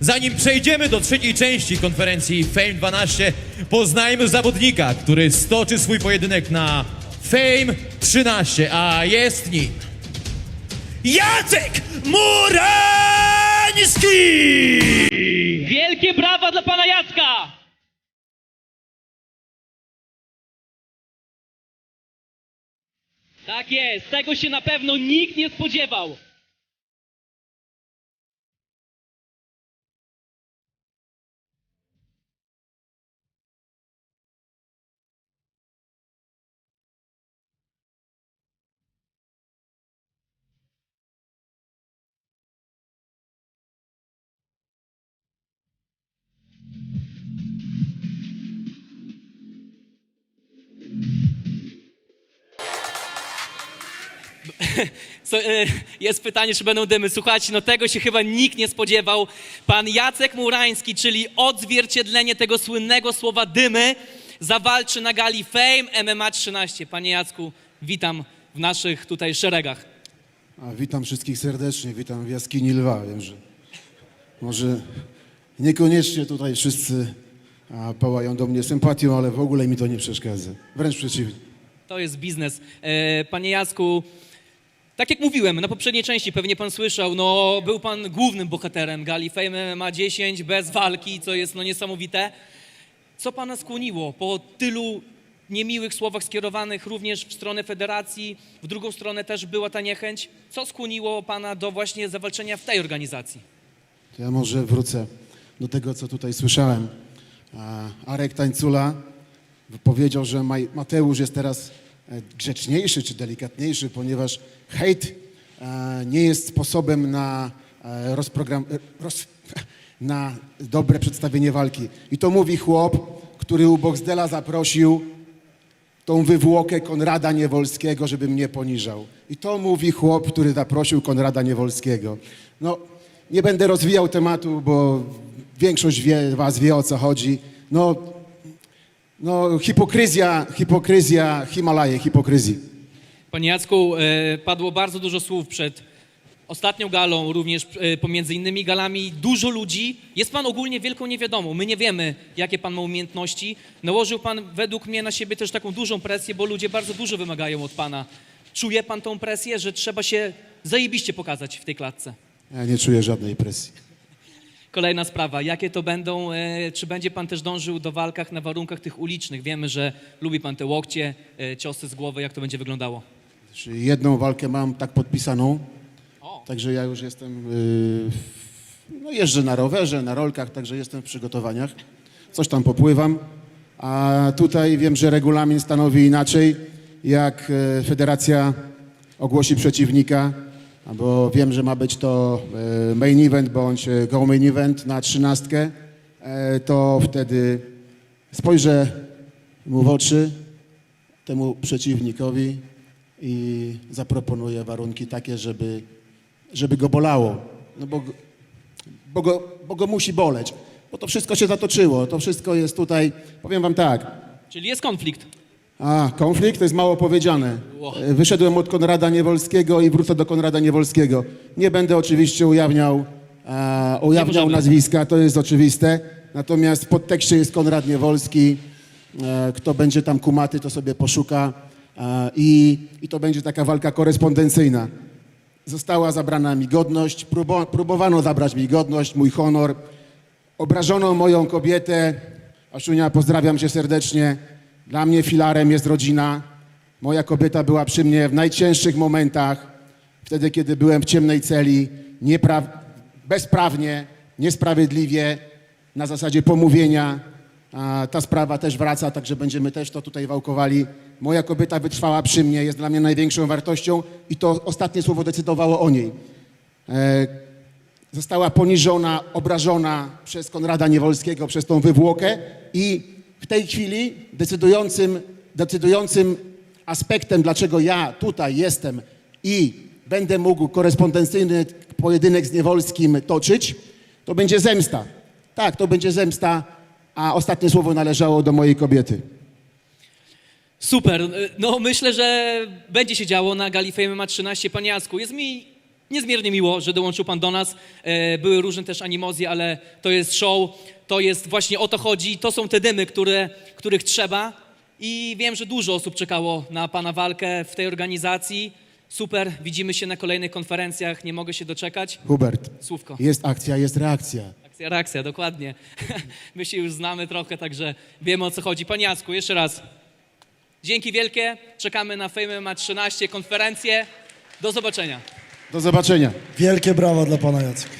Zanim przejdziemy do trzeciej części konferencji Fame 12, poznajmy zawodnika, który stoczy swój pojedynek na Fame 13, a jest nim Jacek Murański! Wielkie brawa dla pana Jacka! Tak jest, tego się na pewno nikt nie spodziewał. Co, e, jest pytanie, czy będą dymy. Słuchajcie, no tego się chyba nikt nie spodziewał. Pan Jacek Murański, czyli odzwierciedlenie tego słynnego słowa dymy, zawalczy na gali Fame MMA 13. Panie Jacku, witam w naszych tutaj szeregach. A, witam wszystkich serdecznie, witam w jaskini lwa. Wiem, że może niekoniecznie tutaj wszyscy pałają do mnie sympatią, ale w ogóle mi to nie przeszkadza. Wręcz przeciwnie. To jest biznes. E, Panie Jacku, tak jak mówiłem na poprzedniej części, pewnie pan słyszał, no był pan głównym bohaterem gali Fame ma 10 bez walki, co jest no niesamowite. Co pana skłoniło po tylu niemiłych słowach skierowanych również w stronę federacji, w drugą stronę też była ta niechęć? Co skłoniło pana do właśnie zawalczenia w tej organizacji? To ja może wrócę do tego, co tutaj słyszałem. Arek Tańcula powiedział, że Mateusz jest teraz grzeczniejszy czy delikatniejszy, ponieważ hejt e, nie jest sposobem na e, rozprogram... e, Roz... na dobre przedstawienie walki. I to mówi chłop, który u Boxdela zaprosił tą wywłokę Konrada Niewolskiego, żeby mnie poniżał. I to mówi chłop, który zaprosił Konrada Niewolskiego. No, nie będę rozwijał tematu, bo większość wie, was wie o co chodzi. No, no hipokryzja, hipokryzja, Himalaje, hipokryzji. Panie Jacku, e, padło bardzo dużo słów przed ostatnią galą, również e, pomiędzy innymi galami. Dużo ludzi. Jest pan ogólnie wielką niewiadomą. My nie wiemy, jakie pan ma umiejętności. Nałożył pan według mnie na siebie też taką dużą presję, bo ludzie bardzo dużo wymagają od pana. Czuje pan tą presję, że trzeba się zajebiście pokazać w tej klatce? Ja nie czuję żadnej presji. Kolejna sprawa, jakie to będą, e, czy będzie pan też dążył do walkach na warunkach tych ulicznych? Wiemy, że lubi pan te łokcie, e, ciosy z głowy, jak to będzie wyglądało? Czyli jedną walkę mam tak podpisaną, O. także ja już jestem, yy, no jeżdżę na rowerze, na rolkach, także jestem w przygotowaniach. Coś tam popływam, a tutaj wiem, że regulamin stanowi inaczej, jak e, federacja ogłosi przeciwnika, bo wiem, że ma być to e, main event bądź e, go main event na trzynastkę, e, to wtedy spojrzę mu w oczy, temu przeciwnikowi i zaproponuję warunki takie, żeby, żeby go bolało. No bo, bo, go, bo go musi boleć. Bo to wszystko się zatoczyło. To wszystko jest tutaj, powiem wam tak. Czyli jest konflikt. A, konflikt to jest mało powiedziane. E, Wyszedłem od Konrada Niewolskiego i wrócę do Konrada Niewolskiego. Nie będę oczywiście ujawniał, e, ujawniał nazwiska, to jest oczywiste. Natomiast w podtekście jest Konrad Niewolski. E, kto będzie tam kumaty, to sobie poszuka. E, i, I to będzie taka walka korespondencyjna. Została zabrana mi godność, próbo, próbowano zabrać mi godność, mój honor. Obrażono moją kobietę. Aszunia, pozdrawiam cię serdecznie. Dla mnie filarem jest rodzina. Moja kobieta była przy mnie w najcięższych momentach. Wtedy, kiedy byłem w ciemnej celi, bezprawnie, niesprawiedliwie, na zasadzie pomówienia. A ta sprawa też wraca, także będziemy też to tutaj wałkowali. Moja kobieta wytrwała przy mnie, jest dla mnie największą wartością i to ostatnie słowo decydowało o niej. E, została poniżona, obrażona przez Konrada Niewolskiego, przez tą wywłokę i w tej chwili decydującym, decydującym aspektem, dlaczego ja tutaj jestem i będę mógł korespondencyjny pojedynek z Niewolskim toczyć, to będzie zemsta. Tak, to będzie zemsta, a ostatnie słowo należało do mojej kobiety. Super. No myślę, że będzie się działo na Gali ma 13. Panie Jacku, jest mi Niezmiernie miło, że dołączył pan do nas. E, Były różne też animozje, ale to jest show, to jest właśnie o to chodzi. To są te dymy, które, których trzeba. I wiem, że dużo osób czekało na pana walkę w tej organizacji. Super, widzimy się na kolejnych konferencjach, nie mogę się doczekać. Hubert, Słówko. jest akcja, jest reakcja. Akcja, reakcja, dokładnie. My się już znamy trochę, także wiemy o co chodzi. Panie Jacku, jeszcze raz. Dzięki wielkie. Czekamy na Fame ma 13 konferencję. Do zobaczenia. Do zobaczenia. Wielkie brawa dla pana Jacka.